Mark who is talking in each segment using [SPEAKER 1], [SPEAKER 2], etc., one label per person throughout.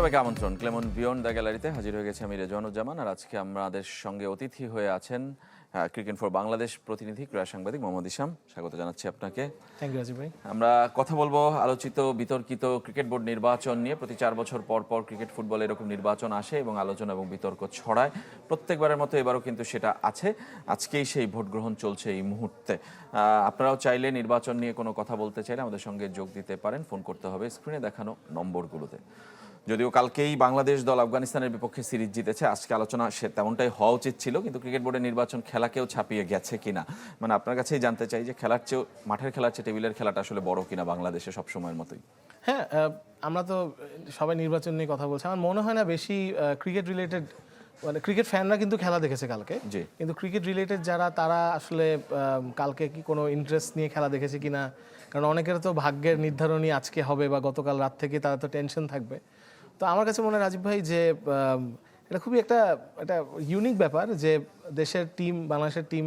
[SPEAKER 1] সবাইকে আমন্ত্রণ। Clemon beyond the গ্যালারিতে হাজির হয়ে গেছে আমি রেজওয়ানুজ্জামান আর আজকে আমাদের সঙ্গে অতিথি হয়ে আছেন ক্রিকেট ফর বাংলাদেশ প্রতিনিধি ক্রীড়া সাংবাদিক মোহাম্মদ ইসাম স্বাগত জানাচ্ছি আপনাকে।
[SPEAKER 2] থ্যাংক ইউ ভাই।
[SPEAKER 1] আমরা কথা বলব আলোচিত বিতর্কিত ক্রিকেট বোর্ড নির্বাচন নিয়ে। প্রতি চার বছর পর পর ক্রিকেট ফুটবল এরকম নির্বাচন আসে এবং আলোচনা এবং বিতর্ক ছড়ায়। প্রত্যেকবারের মতো এবারও কিন্তু সেটা আছে। আজকেই সেই ভোট গ্রহণ চলছে এই মুহূর্তে। আপনারাও চাইলে নির্বাচন নিয়ে কোনো কথা বলতে চাইলে আমাদের সঙ্গে যোগ দিতে পারেন। ফোন করতে হবে স্ক্রিনে দেখানো নম্বরগুলোতে। যদিও কালকেই বাংলাদেশ দল আফগানিস্তানের বিপক্ষে সিরিজ জিতেছে আজকে আলোচনা সে তেমনটাই হওয়া উচিত ছিল কিন্তু ক্রিকেট বোর্ডের নির্বাচন খেলাকেও ছাপিয়ে গেছে কিনা? মানে আপনার কাছেই জানতে চাই যে খেলার চেয়েও মাঠের খেলার চেয়ে টেবিলের খেলাটা আসলে বড় কিনা বাংলাদেশে সবসময়ের মতোই?
[SPEAKER 2] হ্যাঁ আমরা তো সবাই নির্বাচন নিয়ে কথা বলছি। আমার মনে হয় না বেশি ক্রিকেট রিলেটেড মানে ক্রিকেট ফ্যানরা কিন্তু খেলা দেখেছে কালকে। কিন্তু ক্রিকেট রিলেটেড যারা তারা আসলে কালকে কি কোনো ইন্টারেস্ট নিয়ে খেলা দেখেছে কিনা? কারণ অনেকের তো ভাগ্যের নির্ধারণই আজকে হবে বা গতকাল রাত থেকে তারা তো টেনশন থাকবে। তো আমার কাছে মনে হয় রাজীব ভাই যে এটা খুবই একটা একটা ইউনিক ব্যাপার যে দেশের টিম বাংলাদেশের টিম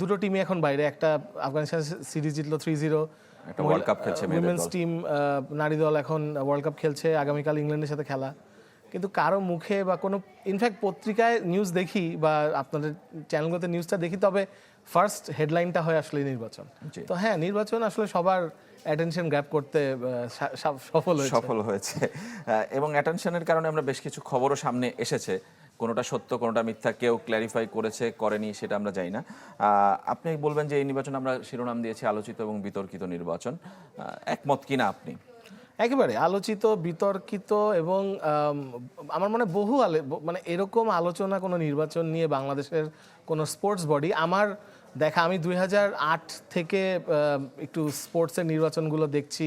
[SPEAKER 2] দুটো টিমই এখন বাইরে। একটা আফগানিস্তান সিরিজ জিতলো থ্রি জিরো
[SPEAKER 1] একটা খেলছে
[SPEAKER 2] উইমেন্স টিম নারী দল এখন ওয়ার্ল্ড কাপ খেলছে আগামীকাল ইংল্যান্ডের সাথে খেলা। কিন্তু কারও মুখে বা কোনো ইনফ্যাক্ট পত্রিকায় নিউজ দেখি বা আপনাদের চ্যানেলগুলোতে নিউজটা দেখি তবে ফার্স্ট হেডলাইনটা হয় আসলে নির্বাচন। তো হ্যাঁ নির্বাচন আসলে সবার অ্যাটেনশন গ্র্যাপ করতে সফল হয়েছে।
[SPEAKER 1] সফল হয়েছে। এবং অ্যাটেনশনের কারণে আমরা বেশ কিছু খবরও সামনে এসেছে। কোনোটা সত্য কোনোটা মিথ্যা কেউ ক্ল্যারিফাই করেছে করেনি সেটা আমরা জানি না। আপনি বলবেন যে এই নির্বাচন আমরা শিরোনাম দিয়েছি আলোচিত এবং বিতর্কিত নির্বাচন। একমত কিনা আপনি?
[SPEAKER 2] একেবারে আলোচিত বিতর্কিত এবং আমার মনে বহু আলে- মানে এরকম আলোচনা কোনো নির্বাচন নিয়ে বাংলাদেশের কোনো স্পোর্টস বডি আমার দেখা, আমি দুই হাজার আট থেকে একটু স্পোর্টসের নির্বাচনগুলো দেখছি,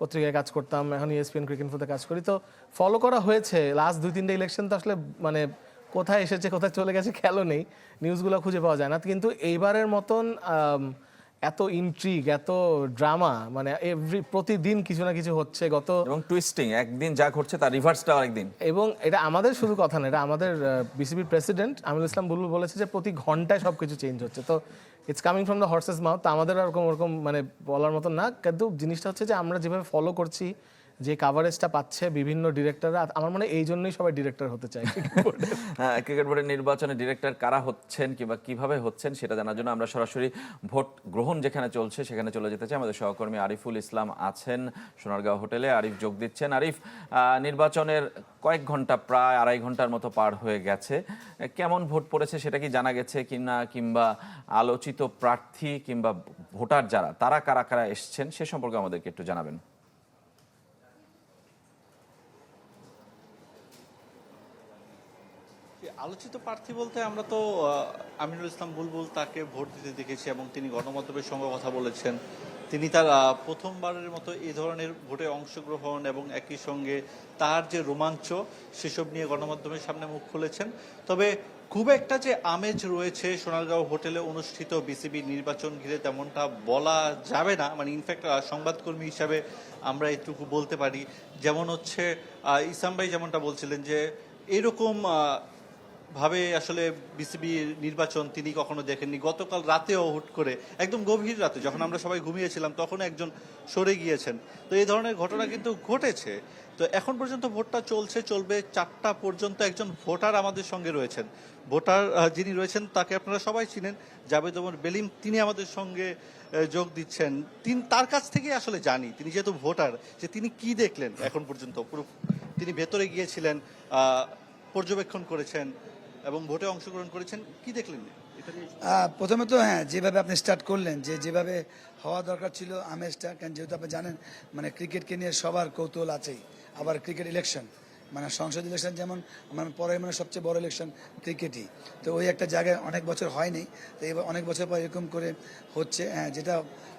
[SPEAKER 2] পত্রিকায় কাজ করতাম, এখন ইএসপিএন ক্রিকেট ফোতে কাজ করি। তো ফলো করা হয়েছে লাস্ট দুই তিনটে ইলেকশন তো আসলে মানে কোথায় এসেছে, কোথায় চলে গেছে খেলো নেই নিউজগুলো খুঁজে পাওয়া যায় না। কিন্তু এইবারের মতন এত ইন্ট্রিগ এত ড্রামা মানে এভরি প্রতিদিন কিছু না কিছু হচ্ছে গত
[SPEAKER 1] এবং টুইস্টিং একদিন যা ঘটছে তার রিভার্সটা আরেকদিন।
[SPEAKER 2] এবং এটা আমাদের শুধু কথা না এটা আমাদের বিসিবির প্রেসিডেন্ট আমিরুল ইসলাম বুলবুল বলেছে যে প্রতি ঘন্টায় সব কিছু চেঞ্জ হচ্ছে। তো it's coming from the horse's mouth তো আমাদের ওরকম ওরকম মানে বলার মতো না কিন্তু জিনিসটা হচ্ছে যে আমরা যেভাবে ফলো করছি যে কাভারেজটা পাচ্ছে বিভিন্ন ডিরেক্টররা আমার মনে হয় এই জন্যই সবাই ডিরেক্টর হতে চায়
[SPEAKER 1] হ্যাঁ, ক্রিকেট বোর্ডের নির্বাচনে ডিরেক্টর কারা হচ্ছেন কিংবা কীভাবে হচ্ছেন সেটা জানার জন্য আমরা সরাসরি ভোট গ্রহণ যেখানে চলছে সেখানে চলে যেতে চাই। আমাদের সহকর্মী আরিফুল ইসলাম আছেন সোনারগাঁও হোটেলে। আরিফ যোগ দিচ্ছেন। আরিফ নির্বাচনের কয়েক ঘণ্টা প্রায় আড়াই ঘণ্টার মতো পার হয়ে গেছে। কেমন ভোট পড়েছে সেটা কি জানা গেছে কিনা কিংবা আলোচিত প্রার্থী কিংবা ভোটার যারা তারা কারা কারা এসছেন সে সম্পর্কে আমাদেরকে একটু জানাবেন।
[SPEAKER 3] আলোচিত প্রার্থী বলতে আমরা তো আমিনুল ইসলাম বুলবুল তাকে ভোট দিতে দেখেছি এবং তিনি গণমাধ্যমের সঙ্গে কথা বলেছেন। তিনি তার প্রথমবারের মতো এই ধরনের ভোটে অংশগ্রহণ এবং একই সঙ্গে তার যে রোমাঞ্চ, সেসব নিয়ে গণমাধ্যমের সামনে মুখ খুলেছেন। তবে খুব একটা যে আমেজ রয়েছে সোনারগাঁও হোটেলে অনুষ্ঠিত বিসিবি নির্বাচন ঘিরে তেমনটা বলা যাবে না। মানে ইনফ্যাক্ট সংবাদকর্মী হিসাবে আমরা এটুকু বলতে পারি। যেমন হচ্ছে ইসাম ভাই যেমনটা বলছিলেন যে, এরকম ভাবে আসলে বিসিবি নির্বাচন তিনি কখনো দেখেননি। গতকাল রাতেও হুট করে, একদম গভীর রাতে যখন আমরা সবাই ঘুমিয়েছিলাম, তখন একজন সরে গিয়েছেন। তো এই ধরনের ঘটনা কিন্তু ঘটেছে। তো এখন পর্যন্ত ভোটটা চলছে, চলবে চারটা পর্যন্ত একজন ভোটার আমাদের সঙ্গে রয়েছেন। ভোটার যিনি রয়েছেন তাকে আপনারা সবাই চিনেন। জাভেদ ওমর বেলিম, তিনি আমাদের সঙ্গে যোগ দিচ্ছেন। তিনি, তার কাছ থেকে আসলে জানি, তিনি যেহেতু ভোটার, যে তিনি কি দেখলেন এখন পর্যন্ত। পুরো, তিনি ভেতরে গিয়েছিলেন পর্যবেক্ষণ করেছেন। এবং ভোটে অংশগ্রহণ করেছেন, কি দেখলেন?
[SPEAKER 4] প্রথমে তো হ্যাঁ যেভাবে আপনি স্টার্ট করলেন, যে যেভাবে হওয়া দরকার ছিল আমেজটা কারণ যেহেতু আপনি জানেন মানে ক্রিকেটকে নিয়ে সবার কৌতূহল আছেই, আবার ক্রিকেট ইলেকশন মানে সংসদ ইলেকশন যেমন মানে পরে মানে সবচেয়ে বড় ইলেকশন ক্রিকেটই তো ওই একটা জায়গায় অনেক বছর হয়নি, তো এবার অনেক বছর পর এরকম করে হচ্ছে হ্যাঁ যেটা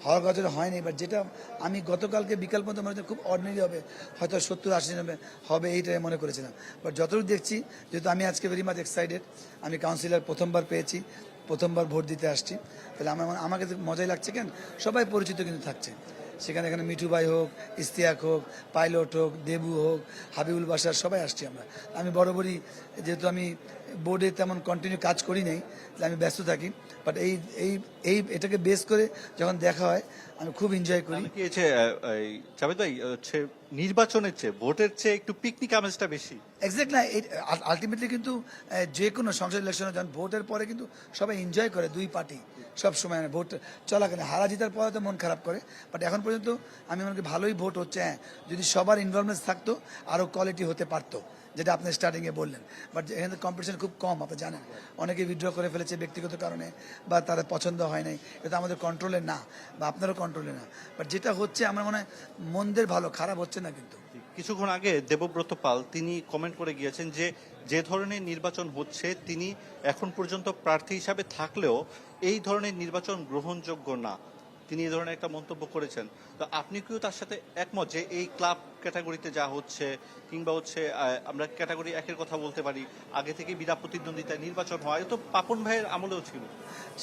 [SPEAKER 4] হওয়ার কথা হয়নি বাট যেটা আমি গতকালকে বিকাল পর্যন্ত মনে খুব অর্ডিনারি হবে, হয়তো সত্তর আশি হবে হবে এইটাই মনে করেছিলাম। বাট যতটুকু দেখছি, যেহেতু আমি আজকে ভেরি মাচ এক্সাইটেড আমি কাউন্সিলর প্রথমবার পেয়েছি, প্রথমবার ভোট দিতে আসছি, তাহলে আমার আমাকে মজাই লাগছে কেন? সবাই পরিচিত কিন্তু থাকছে। সেখানে এখানে মিঠু ভাই হোক ইস্তিয়াক হোক পাইলট হোক দেবু হোক হাবিবুল বাসার সবাই আসছি আমরা। আমি বরাবরই যেহেতু আমি বোর্ডে তেমন কন্টিনিউ কাজ করি নাই আমি ব্যস্ত থাকি। বাট এই এই এই এটাকে বেস করে যখন দেখা হয় আমি খুব এনজয় করি।
[SPEAKER 3] কি হচ্ছে এই জাভেদ ভাই হচ্ছে নির্বাচনের চেয়ে ভোটের চেয়ে একটু পিকনিক আমেজটা বেশি।
[SPEAKER 4] এক্স্যাক্ট না আলটিমেটলি কিন্তু যে কোনো সংসদ ইলেকশনে যখন ভোটের পরে কিন্তু সবাই এনজয় করে দুই পার্টি সব সময় মানে ভোট চলাকালীন হারা জিতার পরে তো মন খারাপ করে বাট এখন পর্যন্ত আমি মনে করি ভালোই ভোট হচ্ছে হ্যাঁ যদি সবার ইনভলভমেন্ট থাকতো আরও কোয়ালিটি হতে পারতো, যেটা আপনি স্টার্টিংয়ে বললেন বাট এখানে কম্পিটিশন খুব কম, আপনি জানেন, অনেকে উইথড্র করে ফেলেছে ব্যক্তিগত কারণে, বা তারা পছন্দ হয় নাই, এটা আমাদের কন্ট্রোলে না, বা আপনারও কন্ট্রোলে না বাট যেটা হচ্ছে আমার মনে হয় মন্দের ভালো, খারাপ হচ্ছে না কিন্তু।
[SPEAKER 3] কিছুক্ষণ আগে দেবব্রত পাল, তিনি কমেন্ট করে গিয়েছেন যে যে ধরনের নির্বাচন হচ্ছে, তিনি এখন পর্যন্ত প্রার্থী হিসাবে থাকলেও এই ধরনের নির্বাচন গ্রহণযোগ্য না। তিনি এ ধরনের একটা মন্তব্য করেছেন। তো আপনি কিও তার সাথে একমত যে এই ক্লাব ক্যাটাগরিতে যা হচ্ছে, কিংবা হচ্ছে আমরা ক্যাটাগরি একের কথা বলতে পারি, আগে থেকে বিনা প্রতিদ্বন্দ্বিতায় নির্বাচন হয় তো পাপন ভাইয়ের আমলেও ছিল।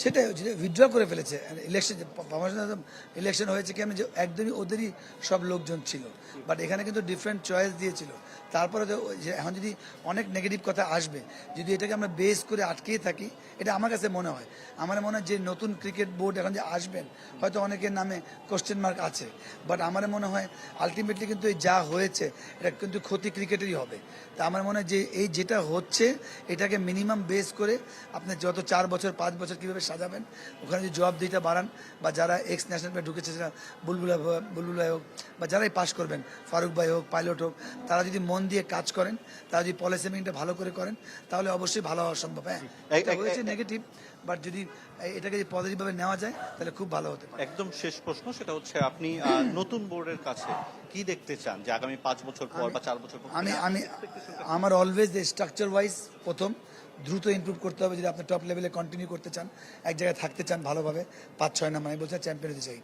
[SPEAKER 4] সেটাই উইথড্র করে ফেলেছে। ইলেকশন ইলেকশন হয়েছে কি, আমি যে একদমই ওদেরই সব লোকজন ছিল। বাট এখানে কিন্তু ডিফারেন্ট চয়েস দিয়েছিল। তারপরে তো এখন যদি অনেক নেগেটিভ কথা আসবে, যদি এটাকে আমরা বেস করে আটকেই থাকি, এটা আমার কাছে মনে হয়। আমার মনে হয় যে নতুন ক্রিকেট বোর্ড এখন যে আসবেন, হয়তো অনেকের নামে কোশ্চেন মার্ক আছে। বাট আমার মনে হয় আলটিমেটলি কিন্তু এই যা হয়েছে এটা কিন্তু ক্ষতি ক্রিকেটেরই হবে। তা আমার মনে হয় যে এই যেটা হচ্ছে এটাকে মিনিমাম বেস করে আপনি যত চার বছর পাঁচ বছর কীভাবে সাজাবেন ওখানে যদি জবাবদিহিতা বাড়ান বা যারা এক্স ন্যাশনাল ঢুকেছে সেটা বুলবুল ভাই- বুলবুল ভাই হোক বা যারাই পাস করবেন ফারুক ভাই হোক পাইলট হোক তারা যদি মন দিয়ে কাজ করেন তারা যদি পলিসি মেকিংটা ভালো করে করেন তাহলে অবশ্যই ভালো হওয়া সম্ভব। হ্যাঁ এটা হয়েছে নেগেটিভ বাট যদি এটাকে যদি পজিটিভভাবে নেওয়া যায় তাহলে খুব ভালো হতে পারে।
[SPEAKER 3] একদম শেষ প্রশ্ন সেটা হচ্ছে আপনি নতুন বোর্ডের কাছে কি দেখতে চান? যে আগামী পাঁচ বছর পর বা চার বছর পর?
[SPEAKER 4] আমি আমি আমার অলওয়েজ স্ট্রাকচার ওয়াইজ প্রথম। দ্রুত ইমপ্রুভ করতে হবে যদি আপনি টপ লেভেলে কন্টিনিউ করতে চান। এক জায়গায় থাকতে চান ভালোভাবে। পাঁচ ছয় নাম্বার আমি বলছি চ্যাম্পিয়ন হতে চাই।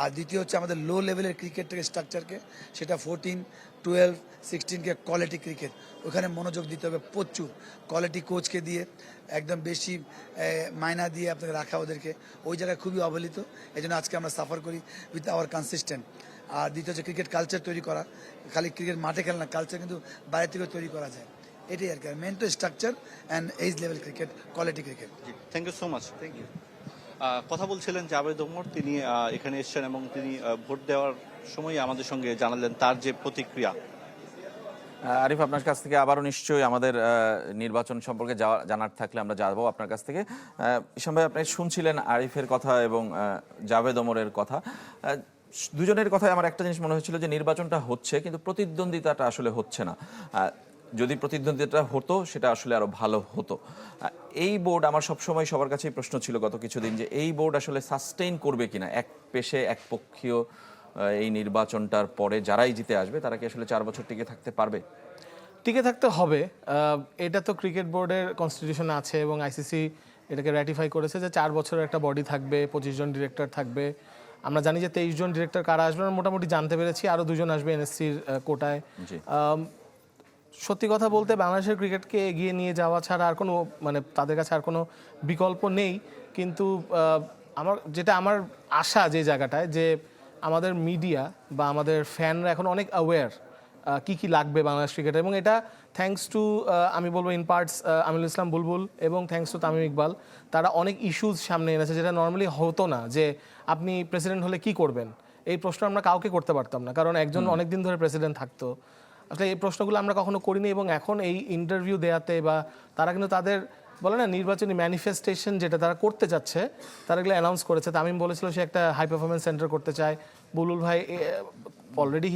[SPEAKER 4] আর দ্বিতীয় হচ্ছে আমাদের লো লেভেলের ক্রিকেটটাকে স্ট্রাকচারকে সেটা ফোরটিন টুয়েলভ সিক্সটিনকে কোয়ালিটি ক্রিকেট ওখানে মনোযোগ দিতে হবে প্রচুর। কোয়ালিটি কোচকে দিয়ে একদম বেশি এ, মায়না দিয়ে আপনাকে রাখা ওদেরকে। ওই জায়গায় খুবই অবহেলিত। এই জন্য আজকে আমরা সাফার করি উইথ আওয়ার কনসিস্টেন্ট আর দ্বিতীয় হচ্ছে ক্রিকেট কালচার তৈরি করা। খালি ক্রিকেট মাঠে খেলে না কালচার কিন্তু বাইরে থেকে তৈরি করা যায়। এটাই আর কি। মেন তো structure and age level cricket quality cricket
[SPEAKER 3] thank you so much thank you কথা বলছিলেন জাভেদ ওমর। তিনি এখানে এসেছেন এবং তিনি ভোট দেওয়ার সময় আমাদের সঙ্গে জানালেন তার যে প্রতিক্রিয়া।
[SPEAKER 1] আরিফ আপনার কাছ থেকে আবারও নিশ্চয়ই আমাদের নির্বাচন সম্পর্কে জানার থাকলে আমরা যাব আপনার কাছ থেকে। ভাই আপনি শুনছিলেন আরিফের কথা এবং জাভেদ ওমরের কথা। দুজনের কথায় আমার একটা জিনিস মনে হচ্ছিল যে নির্বাচনটা হচ্ছে কিন্তু প্রতিদ্বন্দ্বিতাটা আসলে হচ্ছে না। যদি প্রতিদ্বন্দ্বিতা হতো সেটা আসলে আরও ভালো হতো। এই বোর্ড আমার সবসময় সবার কাছেই প্রশ্ন ছিল গত কিছুদিন যে এই বোর্ড আসলে সাস্টেইন করবে কিনা এক পেশে এক পক্ষীয় আহ, এই নির্বাচনটার পরে যারাই জিতে আসবে তারা কি আসলে চার বছর টিকে থাকতে পারবে?
[SPEAKER 2] টিকে থাকতে হবে। এটা তো ক্রিকেট বোর্ডের কনস্টিটিউশন আছে এবং আইসিসি এটাকে র্যাটিফাই করেছে যে চার বছরের একটা বডি থাকবে পঁচিশ জন ডিরেক্টর থাকবে। আমরা জানি যে তেইশ জন ডিরেক্টর কারা আসবে আমরা মোটামুটি জানতে পেরেছি আরও দুজন আসবে এনএসসির কোটায়। সত্যি কথা বলতে বাংলাদেশের ক্রিকেটকে এগিয়ে নিয়ে যাওয়া ছাড়া আর কোনো মানে তাদের কাছে আর কোনো বিকল্প নেই। কিন্তু আমার যেটা আমার আশা যে জায়গাটায় যে আমাদের মিডিয়া বা আমাদের ফ্যানরা এখন অনেক অ্যাওয়্যার কি কি লাগবে বাংলাদেশ ক্রিকেটে এবং এটা থ্যাঙ্কস টু আমি বলব ইন পার্টস আমিনুল ইসলাম বুলবুল এবং থ্যাঙ্কস টু তামিম ইকবাল তারা অনেক ইস্যুজ সামনে এনেছে যেটা নর্মালি হতো না যে আপনি প্রেসিডেন্ট হলে কি করবেন? এই প্রশ্ন আমরা কাউকে করতে পারতাম না কারণ একজন অনেক দিন ধরে প্রেসিডেন্ট থাকতো। আসলে এই প্রশ্নগুলো আমরা কখনো করিনি এবং এখন এই ইন্টারভিউ দেয়াতে বা তারা কিন্তু তাদের বলে না নির্বাচনী ম্যানিফেস্টেশন যেটা তারা করতে যাচ্ছে তারা এগুলো অ্যানাউন্স করেছে। তামিম বলেছিল সে একটা হাই পারফরমেন্স সেন্টার করতে চায়। বুলুল ভাই অলরেডি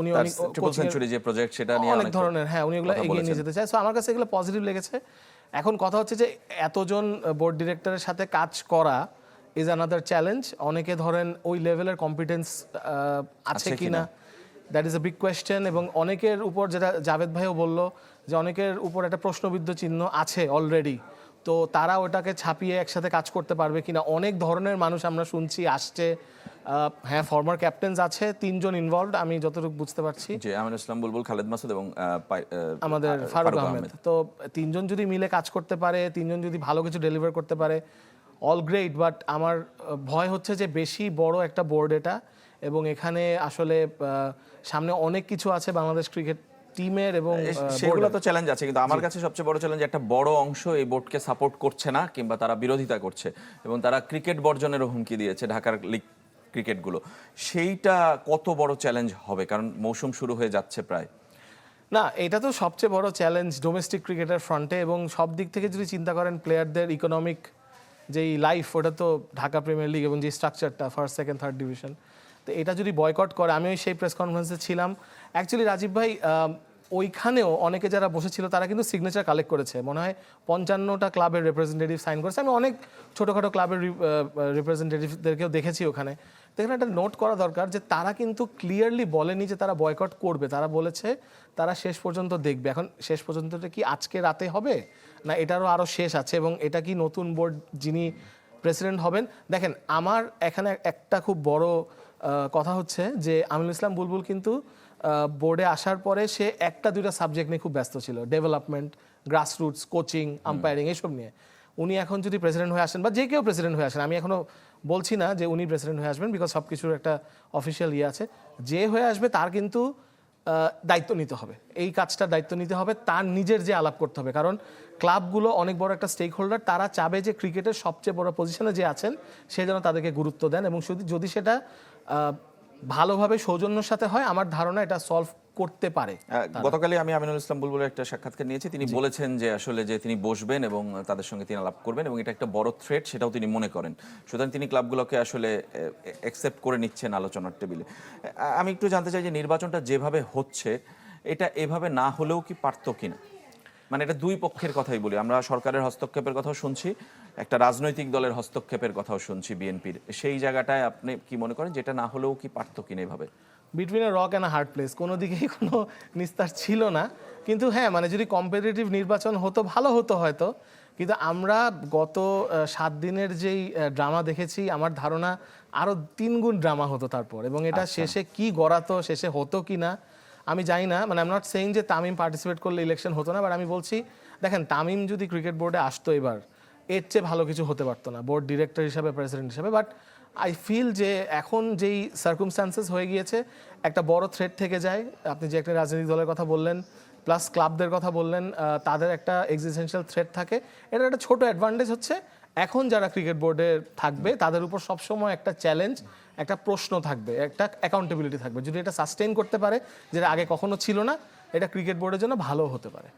[SPEAKER 2] উনি অনেক
[SPEAKER 1] সেঞ্চুরি যে প্রজেক্ট সেটা নিয়ে
[SPEAKER 2] অনেক ধরনের হ্যাঁ উনি এগুলো এগিয়ে নিয়ে যেতে চায়। সো আমার কাছে এগুলো পজিটিভ লেগেছে। এখন কথা হচ্ছে যে এতজন বোর্ড ডিরেক্টরের সাথে কাজ করা ইজ আনাদার চ্যালেঞ্জ অনেকে ধরেন ওই লেভেলের কম্পিটেন্স আছে কিনা। That is a big question এবং অনেকের উপর যেটা জাভেদ ভাইও বলল যে অনেকের উপর একটা প্রশ্নবিদ্ধ চিহ্ন আছে অলরেডি তো তারা ওটাকে ছাপিয়ে একসাথে কাজ করতে পারবে কিনা? অনেক ধরনের মানুষ আমরা শুনছি আসছে। হ্যাঁ ফর্মার ক্যাপ্টেন্স আছে তিনজন ইনভলভড আমি যতটুকু বুঝতে পারছি।
[SPEAKER 1] যে ইসলাম বুলবুল খালেদ মাসুদ এবং
[SPEAKER 2] আমাদের ফারুক আহমেদ। তো তিনজন যদি মিলে কাজ করতে পারে তিনজন যদি ভালো কিছু ডেলিভার করতে পারে অল গ্রেট বাট আমার ভয় হচ্ছে যে বেশি বড় একটা বোর্ড এটা এবং এখানে আসলে সামনে অনেক কিছু আছে বাংলাদেশ ক্রিকেট টিমের এবং
[SPEAKER 1] সেগুলো তো চ্যালেঞ্জ আছে কিন্তু আমার কাছে সবচেয়ে বড় চ্যালেঞ্জ একটা বড় অংশ এই বোর্ডকে সাপোর্ট করছে না কিংবা তারা বিরোধিতা করছে এবং তারা ক্রিকেট বর্জনেরও হুমকি দিয়েছে ঢাকার লিগ ক্রিকেটগুলো সেইটা কত বড় চ্যালেঞ্জ হবে? কারণ মৌসুম শুরু হয়ে যাচ্ছে প্রায়।
[SPEAKER 2] না এটা তো সবচেয়ে বড় চ্যালেঞ্জ ডোমেস্টিক ক্রিকেটের ফ্রন্টে এবং সব দিক থেকে যদি চিন্তা করেন প্লেয়ারদের ইকোনমিক যেই লাইফ ওটা তো ঢাকা প্রিমিয়ার লিগ এবং যে স্ট্রাকচারটা ফার্স্ট সেকেন্ড থার্ড ডিভিশন তো এটা যদি বয়কট করে আমি ওই সেই প্রেস কনফারেন্সে ছিলাম। অ্যাকচুয়ালি রাজীব ভাই ওইখানেও অনেকে যারা বসেছিল, তারা কিন্তু সিগনেচার কালেক্ট করেছে। মনে হয় পঞ্চান্নটা ক্লাবের রিপ্রেজেন্টেটিভ সাইন করেছে। আমি অনেক ছোটোখাটো ক্লাবের রিপ্রেজেন্টেটিভদেরকেও দেখেছি ওখানে। তো এখানে একটা নোট করা দরকার যে, তারা কিন্তু ক্লিয়ারলি বলেনি যে, তারা বয়কট করবে। তারা বলেছে, তারা শেষ পর্যন্ত দেখবে। এখন শেষ পর্যন্তটা কি আজকে রাতে হবে? না, এটারও আরও শেষ আছে এবং এটা কি নতুন বোর্ড যিনি প্রেসিডেন্ট হবেন? দেখেন, আমার এখানে একটা খুব বড় কথা হচ্ছে যে আমিনুল ইসলাম বুলবুল কিন্তু বোর্ডে আসার পরে সে একটা দুইটা সাবজেক্ট নিয়ে খুব ব্যস্ত ছিল ডেভেলপমেন্ট গ্রাসরুটস কোচিং আম্পায়ারিং এইসব নিয়ে। উনি এখন যদি প্রেসিডেন্ট হয়ে আসেন বা যে কেউ প্রেসিডেন্ট হয়ে আসেন আমি এখনও বলছি না যে উনি প্রেসিডেন্ট হয়ে আসবেন বিকজ সব কিছুর একটা অফিসিয়াল ইয়ে আছে। যে হয়ে আসবে তার কিন্তু দায়িত্ব নিতে হবে। এই কাজটার দায়িত্ব নিতে হবে তার নিজের যে আলাপ করতে হবে। কারণ ক্লাবগুলো অনেক বড় একটা স্টেক হোল্ডার তারা চাবে যে ক্রিকেটের সবচেয়ে বড় পজিশনে যে আছেন সে যেন তাদেরকে গুরুত্ব দেন এবং যদি যদি সেটা ভালোভাবে সৌজন্যর সাথে হয় আমার ধারণা এটা সলভ করতে পারে।
[SPEAKER 1] গতকালই আমি আমিনুল ইসলাম বুলবুলের একটা সাক্ষাৎকার নিয়েছি। তিনি বলেছেন যে আসলে যে তিনি বসবেন এবং তাদের সঙ্গে তিনি আলাপ করবেন এবং এটা একটা বড় থ্রেট সেটাও তিনি মনে করেন। সুতরাং তিনি ক্লাবগুলোকে আসলে অ্যাকসেপ্ট করে নিচ্ছেন আলোচনার টেবিলে। আমি একটু জানতে চাই যে নির্বাচনটা যেভাবে হচ্ছে এটা এভাবে না হলেও কি পারতো কিনা? মানে এটা দুই পক্ষের কথাই বলি। আমরা সরকারের হস্তক্ষেপের কথাও শুনছি একটা রাজনৈতিক দলের হস্তক্ষেপের কথাও শুনছি বিএনপির। সেই জায়গাটায় আপনি কি মনে করেন যেটা না হলেও কি পারতো কিনা এভাবে?
[SPEAKER 2] Between a rock and hard place কোনো দিকেই কোনো নিস্তার ছিল না। কিন্তু হ্যাঁ মানে যদি কম্পিটিটিভ নির্বাচন হতো ভালো হতো হয়তো। কিন্তু আমরা গত সাত দিনের যেই ড্রামা দেখেছি আমার ধারণা আরও তিন গুণ ড্রামা হতো তারপর। এবং এটা শেষে কি গড়াতো শেষে হতো কি না আমি জানি না। মানে আম নট সেইং যে তামিম পার্টিসিপেট করলে ইলেকশন হতো না বাট আমি বলছি দেখেন তামিম যদি ক্রিকেট বোর্ডে আসতো এবার এর চেয়ে ভালো কিছু হতে পারতো না বোর্ড ডিরেক্টর হিসাবে প্রেসিডেন্ট হিসাবে বাট আই ফিল যে এখন যেই সার্কুমস্টান্সেস হয়ে গিয়েছে, একটা বড় থ্রেট থেকে যায়। আপনি যে একটা রাজনৈতিক দলের কথা বললেন প্লাস ক্লাবদের কথা বললেন তাদের একটা এক্সিস্টেন্সিয়াল থ্রেট থাকে। এটা একটা ছোট অ্যাডভান্টেজ হচ্ছে, এখন যারা ক্রিকেট বোর্ডে থাকবে, তাদের উপর সবসময় একটা চ্যালেঞ্জ একটা প্রশ্ন থাকবে, একটা অ্যাকাউন্টেবিলিটি থাকবে। যদি এটা সাস্টেইন করতে পারে, যেটা আগে কখনো ছিল না, এটা ক্রিকেট বোর্ডের জন্য ভালো হতে পারে।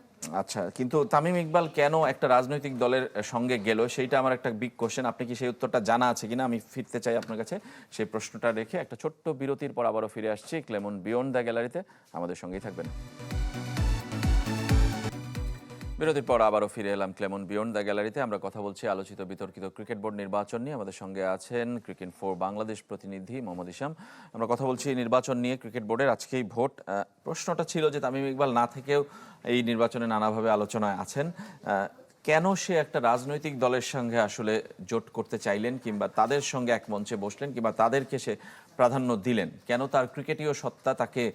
[SPEAKER 1] আচ্ছা কিন্তু তামিম ইকবাল কেন একটা রাজনৈতিক দলের সঙ্গে গেল? সেইটা আমার একটা বিগ কোশ্চেন আপনি কি সেই উত্তরটা জানা আছে কিনা? আমি ফিরতে চাই আপনার কাছে। সেই প্রশ্নটা রেখে একটা ছোট্ট বিরতির পর আবারও ফিরে আসছি ক্লেমন বিয়ন্ড দ্য গ্যালারিতে। আমাদের সঙ্গেই থাকবেন। বিরতির পর আবারও ফিরে এলাম ক্লেমন বিয়ন্ড দ্য গ্যালারিতে। আমরা কথা বলছি আলোচিত বিতর্কিত ক্রিকেট বোর্ড নির্বাচন নিয়ে। আমাদের সঙ্গে আছেন ক্রিকেট ফোর বাংলাদেশ প্রতিনিধি মোহাম্মদ ইসাম আমরা কথা বলছি নির্বাচন নিয়ে ক্রিকেট বোর্ডের আজকেই ভোট। প্রশ্নটা ছিল যে তামিম ইকবাল না থেকেও এই নির্বাচনে নানাভাবে আলোচনায় আছেন। কেন সে একটা রাজনৈতিক দলের সঙ্গে আসলে জোট করতে চাইলেন কিংবা তাদের সঙ্গে এক মঞ্চে বসলেন কিংবা তাদেরকে সে প্রাধান্য দিলেন। কেন তার ক্রিকেটীয় সত্তা তাকে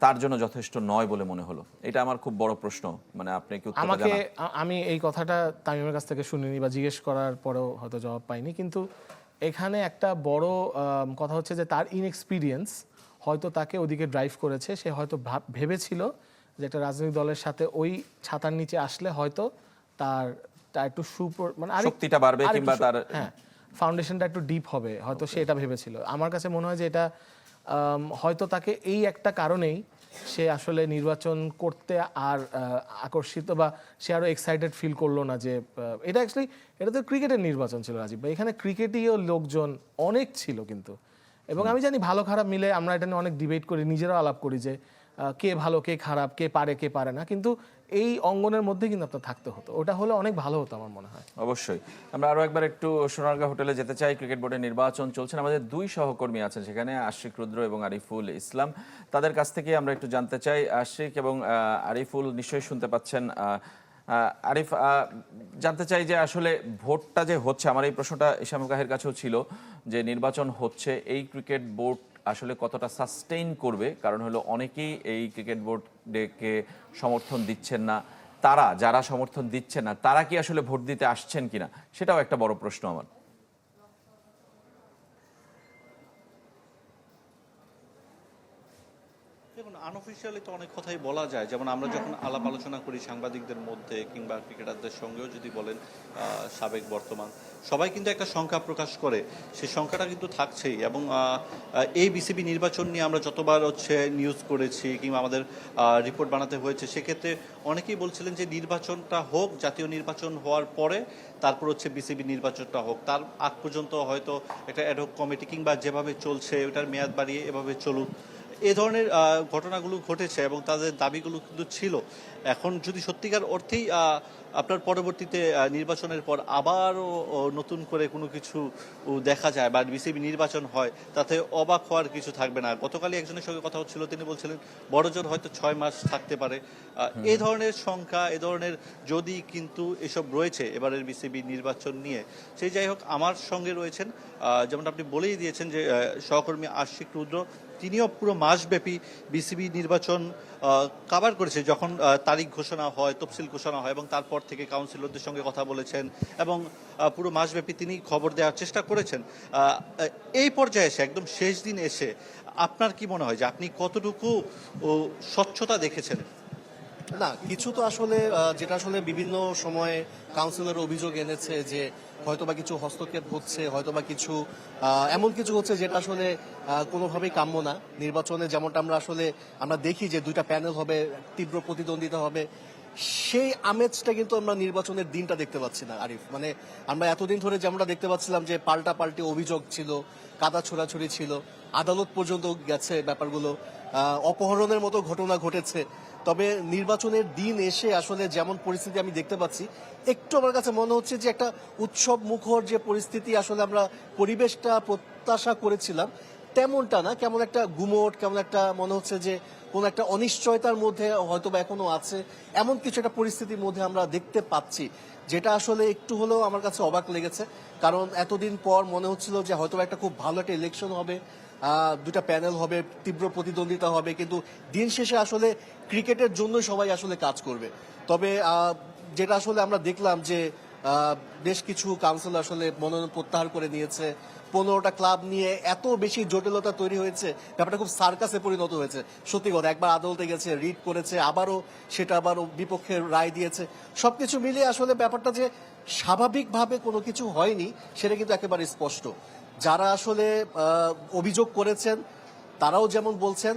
[SPEAKER 1] তার জন্য যথেষ্ট নয় বলে মনে হলো? এটা আমার খুব বড় প্রশ্ন। মানে আপনি কি
[SPEAKER 2] আমাকে আমি এই কথাটা তামিমের কাছ থেকে শুনিনি বা জিজ্ঞেস করার পরেও হয়তো জবাব পাইনি। কিন্তু এখানে একটা বড় কথা হচ্ছে যে তার ইনএক্সপিরিয়েন্স হয়তো তাকে ওদিকে ড্রাইভ করেছে। সে হয়তো ভাব- ভেবেছিল যে একটা রাজনৈতিক দলের সাথে ওই ছাতার নিচে আসলে হয়তো তার একটু সুপর মানে
[SPEAKER 1] শক্তিটা বাড়বে কিংবা তার-
[SPEAKER 2] হ্যাঁ। ফাউন্ডেশনটা একটু ডিপ হবে হয়তো সে এটা ভেবেছিল। আমার কাছে মনে হয় যে এটা হয়তো তাকে এই একটা কারণেই সে আসলে নির্বাচন করতে আর আকর্ষিত বা সে আরও এক্সাইটেড ফিল করল না যে এটা অ্যাকচুয়ালি এটা তো ক্রিকেটের নির্বাচন ছিল রাজীব ভাই। এখানে ক্রিকেটীয় লোকজন অনেক ছিল কিন্তু। এবং আমি জানি ভালো খারাপ মিলে আমরা এটা নিয়ে অনেক ডিবেট করি নিজেরাও আলাপ করি যে কে ভালো কে খারাপ কে পারে কে পারে না। কিন্তু এই অঙ্গনের মধ্যে কিন্তু আপনার থাকতে হতো। ওটা হলে অনেক ভালো হতো আমার মনে হয়।
[SPEAKER 1] অবশ্যই। আমরা আরও একবার একটু সোনারগাঁ হোটেলে যেতে চাই। ক্রিকেট বোর্ডের নির্বাচন চলছে আমাদের দুই সহকর্মী আছেন সেখানে, আশিক রুদ্র এবং আরিফুল ইসলাম। তাদের কাছ থেকে আমরা একটু জানতে চাই, আশিক এবং আরিফুল নিশ্চয়ই শুনতে পাচ্ছেন আরিফ জানতে চাই যে আসলে ভোটটা যে হচ্ছে, আমার এই প্রশ্নটা ইসাম কাহের কাছেও ছিল যে নির্বাচন হচ্ছে, এই ক্রিকেট বোর্ড আসলে কতটা সাস্টেইন করবে, কারণ হলো অনেকেই এই ক্রিকেট বোর্ডকে সমর্থন দিচ্ছেন না। তারা, যারা সমর্থন দিচ্ছে না, তারা কি আসলে ভোট দিতে আসছেন কিনা, সেটাও একটা বড় প্রশ্ন আমার
[SPEAKER 3] দেখুন আনঅফিসিয়াল অফিসিয়ালি তো অনেক কথাই বলা যায়। যেমন আমরা যখন আলাপ আলোচনা করি সাংবাদিকদের মধ্যে কিংবা ক্রিকেটারদের সঙ্গেও যদি বলেন সাবেক বর্তমান সবাই কিন্তু একটা সংখ্যা প্রকাশ করে। সেই সংখ্যাটা কিন্তু থাকছেই এবং এই বিসিবি নির্বাচন নিয়ে আমরা যতবার হচ্ছে নিউজ করেছি কিংবা আমাদের রিপোর্ট বানাতে হয়েছে সেক্ষেত্রে অনেকেই বলছিলেন যে নির্বাচনটা হোক জাতীয় নির্বাচন হওয়ার পরে তারপর হচ্ছে বিসিবি নির্বাচনটা হোক। তার আগ পর্যন্ত হয়তো একটা অ্যাডহক কমিটি কিংবা যেভাবে চলছে ওটার মেয়াদ বাড়িয়ে এভাবে চলুক। এ ধরনের ঘটনাগুলো ঘটেছে এবং তাদের দাবিগুলো কিন্তু ছিল। এখন যদি সত্যিকার অর্থেই আপনার পরবর্তীতে নির্বাচনের পর আবারও নতুন করে কোনো কিছু দেখা যায় বা বিসিবি নির্বাচন হয় তাতে অবাক হওয়ার কিছু থাকবে না। গতকালই একজনের সঙ্গে কথা হচ্ছিল তিনি বলছিলেন বড় জোর হয়তো ছয় মাস থাকতে পারে। এই ধরনের সংখ্যা এ ধরনের যদি কিন্তু এসব রয়েছে এবারের বিসিবি নির্বাচন নিয়ে সেই যাই হোক আমার সঙ্গে রয়েছেন যেমন আপনি বলেই দিয়েছেন যে সহকর্মী আশিক রুদ্র তিনিও পুরো মাসব্যাপী বিসিবি নির্বাচন কাভার করেছে যখন তারিখ ঘোষণা হয়, তফসিল ঘোষণা হয় এবং তারপর থেকে কাউন্সিলরদের সঙ্গে কথা বলেছেন এবং পুরো মাসব্যাপী তিনি খবর দেওয়ার চেষ্টা করেছেন। এই পর্যায়ে এসে, একদম শেষ দিন এসে, আপনার কি মনে হয় যে আপনি কতটুকু স্বচ্ছতা দেখেছেন?
[SPEAKER 5] না, কিছু তো আসলে যেটা আসলে বিভিন্ন সময়ে কাউন্সিলর অভিযোগ এনেছে যে হয়তোবা কিছু হস্তক্ষেপ হচ্ছে, হয়তোবা কিছু এমন কিছু হচ্ছে যেটা আসলে কোনোভাবেই কাম্য না। নির্বাচনে যেমনটা আমরা আসলে, আমরা দেখি যে দুইটা প্যানেল হবে, তীব্র প্রতিদ্বন্দ্বিতা হবে। সেই আমেজটা কিন্তু আমরা নির্বাচনের দিনটা দেখতে পাচ্ছি না, আরিফ। মানে আমরা এতদিন ধরে যেমনটা দেখতে পাচ্ছিলাম যে পাল্টা পাল্টি অভিযোগ ছিল, কাদা ছোড়াছুড়ি ছিল, আদালত পর্যন্ত গেছে ব্যাপারগুলো অপহরণের মতো ঘটনা ঘটেছে। তবে নির্বাচনের দিন এসে আসলে যেমন পরিস্থিতি আমি দেখতে পাচ্ছি, একটু আমার কাছে মনে হচ্ছে যে একটা উৎসব মুখর যে পরিস্থিতি আসলে আমরা পরিবেশটা প্রত্যাশা করেছিলাম, তেমনটা না। কেমন একটা গুমোট, কেমন একটা মনে হচ্ছে যে কোন একটা অনিশ্চয়তার মধ্যে হয়তো বা এখনও আছে, এমন কিছু একটা পরিস্থিতির মধ্যে আমরা দেখতে পাচ্ছি, যেটা আসলে একটু হলেও আমার কাছে অবাক লেগেছে। কারণ এতদিন পর মনে হচ্ছিল যে হয়তো একটা খুব ভালো একটা ইলেকশন হবে দুটা প্যানেল হবে, তীব্র প্রতিদ্বন্দ্বিতা হবে, কিন্তু দিন শেষে আসলে ক্রিকেটের জন্য সবাই আসলে কাজ করবে। তবে যেটা আসলে আমরা দেখলাম যে বেশ কিছু কাউন্সিল আসলে মনোনয়ন প্রত্যাহার করে নিয়েছে। পনেরোটা ক্লাব নিয়ে এত বেশি জটিলতা তৈরি হয়েছে, ব্যাপারটা খুব সার্কাসে পরিণত হয়েছে। সত্যি কথা, একবার আদালতে গেছে রিট করেছে, আবারও সেটা আবারও বিপক্ষের রায় দিয়েছে। সবকিছু মিলিয়ে আসলে ব্যাপারটা যে স্বাভাবিকভাবে কোনো কিছু হয়নি, সেটা কিন্তু একেবারে স্পষ্ট। যারা আসলে অভিযোগ করেছেন তারাও যেমন বলছেন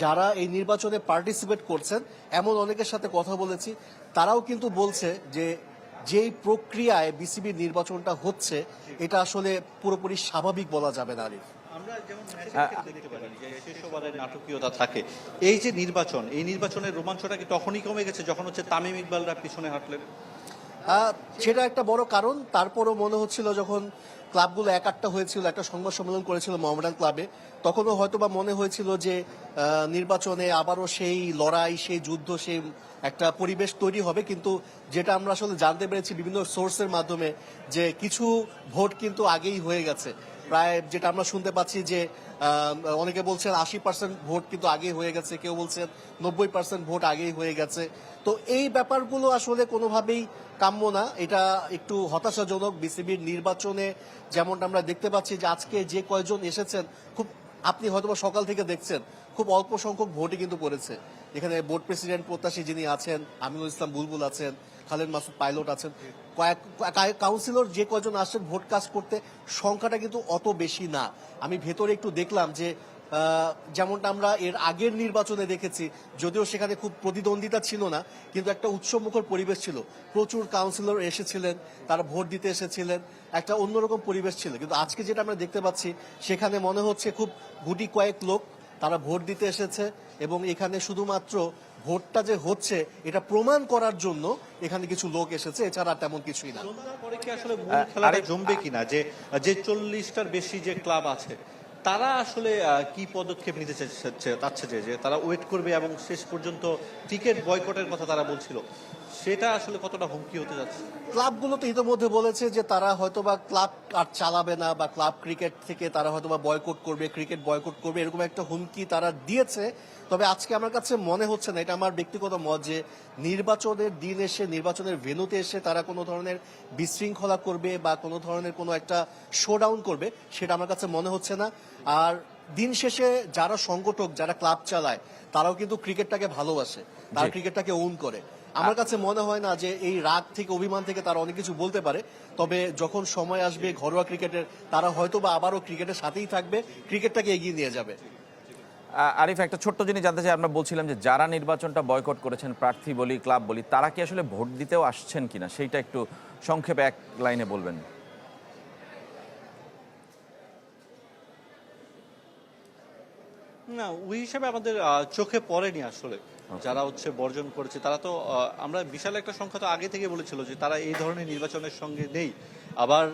[SPEAKER 5] যারা এই নির্বাচনে পার্টিসিপেট করছেন এমন অনেকের সাথে কথা বলেছি তারাও কিন্তু বলছে যে যেই প্রক্রিয়ায় বিসিবি নির্বাচনটা হচ্ছে এটা আসলে পুরোপুরি স্বাভাবিক বলা যাবে না আরিফ।
[SPEAKER 3] নাটকীয়তা থাকে। এই যে নির্বাচন এই নির্বাচনের রোমাঞ্চটা কি তখনই কমে গেছে যখন হচ্ছে তামিম ইকবালরা পিছনে হাঁটলেন?
[SPEAKER 5] সেটা একটা বড় কারণ তারপরও মনে হচ্ছিল যখন ক্লাবগুলো এক একটা হয়েছিল, একটা সংবাদ সম্মেলন করেছিল মোহামেডান ক্লাবে। তখনও হয়তো বা মনে হয়েছিল যে নির্বাচনে আবারও সেই লড়াই, সেই যুদ্ধ, সেই একটা পরিবেশ তৈরি হবে। কিন্তু যেটা আমরা আসলে জানতে পেরেছি বিভিন্ন সোর্সের মাধ্যমে যে কিছু ভোট কিন্তু আগেই হয়ে গেছে। প্রায় যেটা আমরা শুনতে পাচ্ছি যে অনেকে বলছেন আশি পার্সেন্ট ভোট কিন্তু আগেই হয়ে গেছে, কেউ বলছেন নব্বই পার্সেন্ট ভোট আগেই হয়ে গেছে। তো এই ব্যাপারগুলো আসলে কোনোভাবেই কাম্য না, এটা একটু হতাশাজনক। বিসিবির নির্বাচনে যেমনটা আমরা দেখতে পাচ্ছি যে আজকে যে কয়জন এসেছেন, খুব আপনি হয়তোবা সকাল থেকে দেখছেন, খুব অল্প সংখ্যক ভোটই কিন্তু পড়েছে। এখানে বোর্ড প্রেসিডেন্ট প্রত্যাশী যিনি আছেন, আমিনুল ইসলাম বুলবুল আছেন খালেদ মাসুদ পাইলট আছেন। কয়েক কাউন্সিলর যে কয়জন আসছেন ভোট কাজ করতে, সংখ্যাটা কিন্তু অত বেশি না। আমি ভেতরে একটু দেখলাম যে যেমনটা আমরা এর আগের নির্বাচনে দেখেছি, যদিও সেখানে খুব প্রতিদ্বন্দ্বিতা ছিল না, কিন্তু একটা উৎসবমুখর পরিবেশ ছিল। প্রচুর কাউন্সিলর এসেছিলেন, তারা ভোট দিতে এসেছিলেন, একটা অন্যরকম পরিবেশ ছিল। কিন্তু আজকে যেটা আমরা দেখতে পাচ্ছি, সেখানে মনে হচ্ছে খুব গুটি কয়েক লোক, তারা ভোট দিতে এসেছে এবং এখানে শুধুমাত্র ভোটটা যে হচ্ছে এটা প্রমাণ করার জন্য এখানে কিছু লোক এসেছে এছাড়া তেমন কিছুই না।
[SPEAKER 3] আসলে খেলাটা জমবে কিনা? যে যে চল্লিশটার বেশি যে ক্লাব আছে তারা আসলে আহ, কি পদক্ষেপ নিতে চাচ্ছে যে তারা ওয়েট করবে এবং শেষ পর্যন্ত টিকিট বয়কটের কথা তারা বলছিল। সেটা আসলে কতটা হুমকি হতে যাচ্ছে?
[SPEAKER 5] ক্লাবগুলো তো ইতিমধ্যে বলেছে যে তারা হয়তোবা ক্লাব আর চালাবে না বা ক্লাব ক্রিকেট থেকে তারা হয়তোবা বয়কট করবে ক্রিকেট বয়কট করবে এরকম একটা হুমকি তারা দিয়েছে। তবে আজকে আমার কাছে মনে হচ্ছে না এটা আমার ব্যক্তিগত মত যে নির্বাচনের দিন এসে নির্বাচনের ভেনুতে এসে তারা কোনো ধরনের বিশৃঙ্খলা করবে বা কোনো ধরনের কোনো একটা শোডাউন করবে সেটা আমার কাছে মনে হচ্ছে না। আর দিন শেষে যারা সংগঠক যারা ক্লাব চালায় তারাও কিন্তু ক্রিকেটটাকে ভালোবাসে তারা ক্রিকেটটাকে ওন করে। আমার কাছে মনে হয় না যে এই রাগ থেকে অভিমান থেকে তারা অনেক কিছু বলতে পারে। তবে যখন সময় আসবে ঘরোয়া ক্রিকেটের তারা হয়তো বা আবারও ক্রিকেটের সাথেই থাকবে ক্রিকেটটাকে এগিয়ে নিয়ে যাবে।
[SPEAKER 1] আরিফ একটা ছোট্ট জিনিস জানতে চাই। আমরা বলছিলাম যে যারা নির্বাচনটা বয়কট করেছেন প্রার্থী বলি ক্লাব বলি তারা কি আসলে ভোট দিতেও আসছেন কিনা? সেইটা একটু সংক্ষেপে এক লাইনে বলবেন।
[SPEAKER 3] না ওই হিসাবে আমাদের চোখে পড়েনি আসলে। যারা হচ্ছে বর্জন করেছে তারা তো আমরা বিশাল একটা সংখ্যা তো আগে থেকে বলেছিল যে তারা এই ধরনের নির্বাচনের সঙ্গে নেই। আবার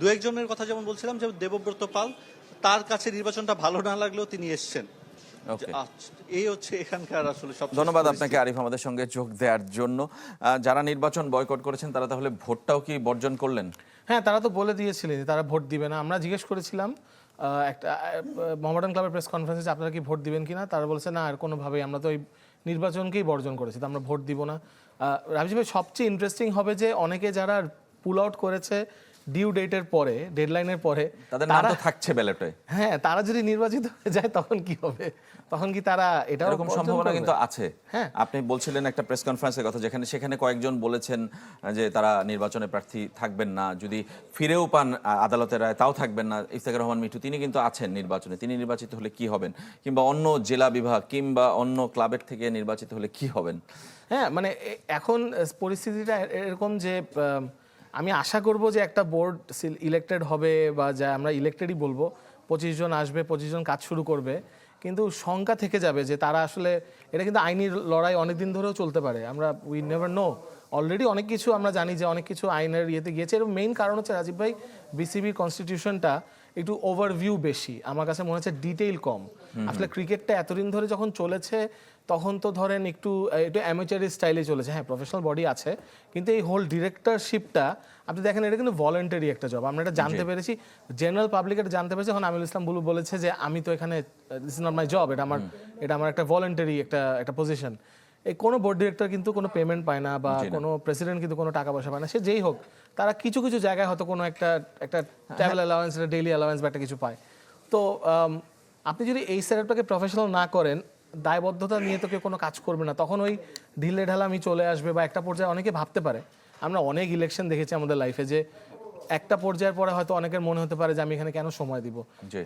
[SPEAKER 3] দু একজনের কথা যেমন বলছিলাম যে দেবব্রত পাল তার কাছে নির্বাচনটা ভালো না লাগলেও তিনি এসছেন। আচ্ছা, এই হচ্ছে এখানকার আসলে সব
[SPEAKER 1] ধন্যবাদ আপনাকে আরিফ আমাদের সঙ্গে যোগ দেওয়ার জন্য। যারা নির্বাচন বয়কট করেছেন তারা তাহলে ভোটটাও কি বর্জন করলেন?
[SPEAKER 2] হ্যাঁ তারা তো বলে দিয়েছিলেন যে তারা ভোট দিবে না। আমরা জিজ্ঞেস করেছিলাম একটা মোহামেডান ক্লাবের প্রেস কনফারেন্সে আপনারা কি ভোট দিবেন কিনা তারা বলছে না আর কোনোভাবেই। আমরা তো এই নির্বাচনকেই বর্জন করেছে আমরা ভোট দিব না। রাজীব সবচেয়ে ইন্টারেস্টিং হবে যে অনেকে যারা পুল আউট করেছে ডিউ ডেটের পরে ডেডলাইনের পরে
[SPEAKER 1] তাদের নাম তো থাকছে ব্যালটে
[SPEAKER 2] হ্যাঁ তারা যদি নির্বাচিত হয়ে যায় তখন কি হবে? তখন কি তারা এটা
[SPEAKER 1] এরকম সম্ভাবনা কিন্তু আছে।
[SPEAKER 2] হ্যাঁ।
[SPEAKER 1] আপনি বলছিলেন একটা প্রেস কনফারেন্সের কথা যেখানে সেখানে কয়েকজন বলেছেন যে তারা নির্বাচনে প্রার্থী থাকবেন না যদি ফিরেও পান আদালতের রায় তাও থাকবেন না। ইফতেখার রহমান মিঠু তিনি কিন্তু আছেন নির্বাচনে। তিনি নির্বাচিত হলে কি হবেন? কিংবা অন্য জেলা বিভাগ কিংবা অন্য ক্লাবের থেকে নির্বাচিত হলে কি হবেন?
[SPEAKER 2] হ্যাঁ মানে এখন পরিস্থিতিটা এরকম যে আম, আশা করব যে একটা বোর্ড ইলেক্টেড হবে বা যা আমরা ইলেক্টেডই বলব। পঁচিশ জন আসবে পঁচিশ জন কাজ শুরু করবে। কিন্তু শঙ্কা থেকে যাবে যে তারা আসলে এটা কিন্তু আইনি লড়াই অনেক দিন ধরেও চলতে পারে। আমরা উই নেভার নো অলরেডি অনেক কিছু আমরা জানি যে অনেক কিছু আইনের ইয়েতে গিয়েছে। এর মেইন কারণ হচ্ছে রাজীব ভাই বিসিবির কনস্টিটিউশনটা একটু ওভারভিউ বেশি। আমার কাছে মনে হচ্ছে ডিটেইল কম। আসলে ক্রিকেটটা এতদিন ধরে যখন চলেছে তখন তো ধরেন একটু একটু অ্যামেচারি স্টাইলে চলেছে। হ্যাঁ প্রফেশনাল বডি আছে কিন্তু এই হোল ডিরেক্টরশিপটা আপনি দেখেন এটা কিন্তু ভলেন্টারি একটা জব আমরা এটা জানতে পেরেছি জেনারেল পাবলিক এটা জানতে পেরেছি। এখন আমিরুল ইসলাম বুলু বলেছে যে আমি তো এখানে দিস নট মাই জব এটা আমার এটা আমার একটা ভলেন্টারি একটা একটা পজিশন এই কোনো বোর্ড ডিরেক্টর কিন্তু কোনো পেমেন্ট পায় না বা কোনো প্রেসিডেন্ট কিন্তু কোনো টাকা পয়সা পায় না সে যেই হোক তারা কিছু কিছু জায়গায় হয়তো কোনো একটা একটা ট্রাভেল অ্যালাওয়েন্স একটা ডেইলি অ্যালাওয়েন্স বা একটা কিছু পায়। তো আপনি যদি এই সেটআপটাকে প্রফেশনাল না করেন দায়বদ্ধতা নিয়ে তো কেউ কোনো কাজ করবে না। তখন ওই ঢিলে ঢালামি চলে আসবে বা একটা পর্যায়ে অনেকে ভাবতে পারে। আমরা অনেক ইলেকশন দেখেছি আমাদের লাইফে যে একটা পর্যায়ের পরে হয়তো অনেকের মনে হতে পারে যে আমি এখানে কেন সময় দিব।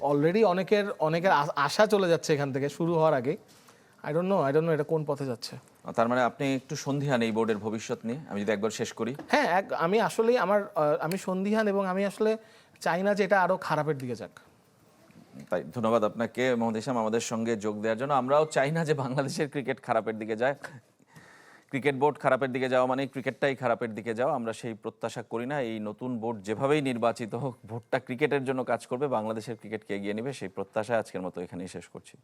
[SPEAKER 2] অলরেডি অনেকের অনেকের আশা চলে যাচ্ছে এখান থেকে শুরু হওয়ার আগে I don't know I don't know এটা কোন পথে যাচ্ছে।
[SPEAKER 1] তার মানে আপনি একটু সন্ধিহান এই বোর্ডের ভবিষ্যৎ নিয়ে? আমি যদি একবার শেষ করি।
[SPEAKER 2] হ্যাঁ এক আমি আসলেই আমার আমি সন্ধিহান এবং আমি আসলে চাই না যে এটা আরও খারাপের দিকে যাক।
[SPEAKER 1] তাই ধন্যবাদ আপনাকে। মোহাম্মদ ইসলাম, আমাদের সঙ্গে যোগ দেওয়ার জন্য। আমরাও চাই না যে বাংলাদেশের ক্রিকেট খারাপের দিকে যায়। ক্রিকেট বোর্ড খারাপের দিকে যাওয়া মানে ক্রিকেটটাই খারাপের দিকে যাওয়া। আমরা সেই প্রত্যাশা করি না। এই নতুন বোর্ড যেভাবেই নির্বাচিত হোক ভোটটা ক্রিকেটের জন্য কাজ করবে। বাংলাদেশের ক্রিকেটকে এগিয়ে নেবে। সেই প্রত্যাশা আজকের মতো এখানেই শেষ করছি।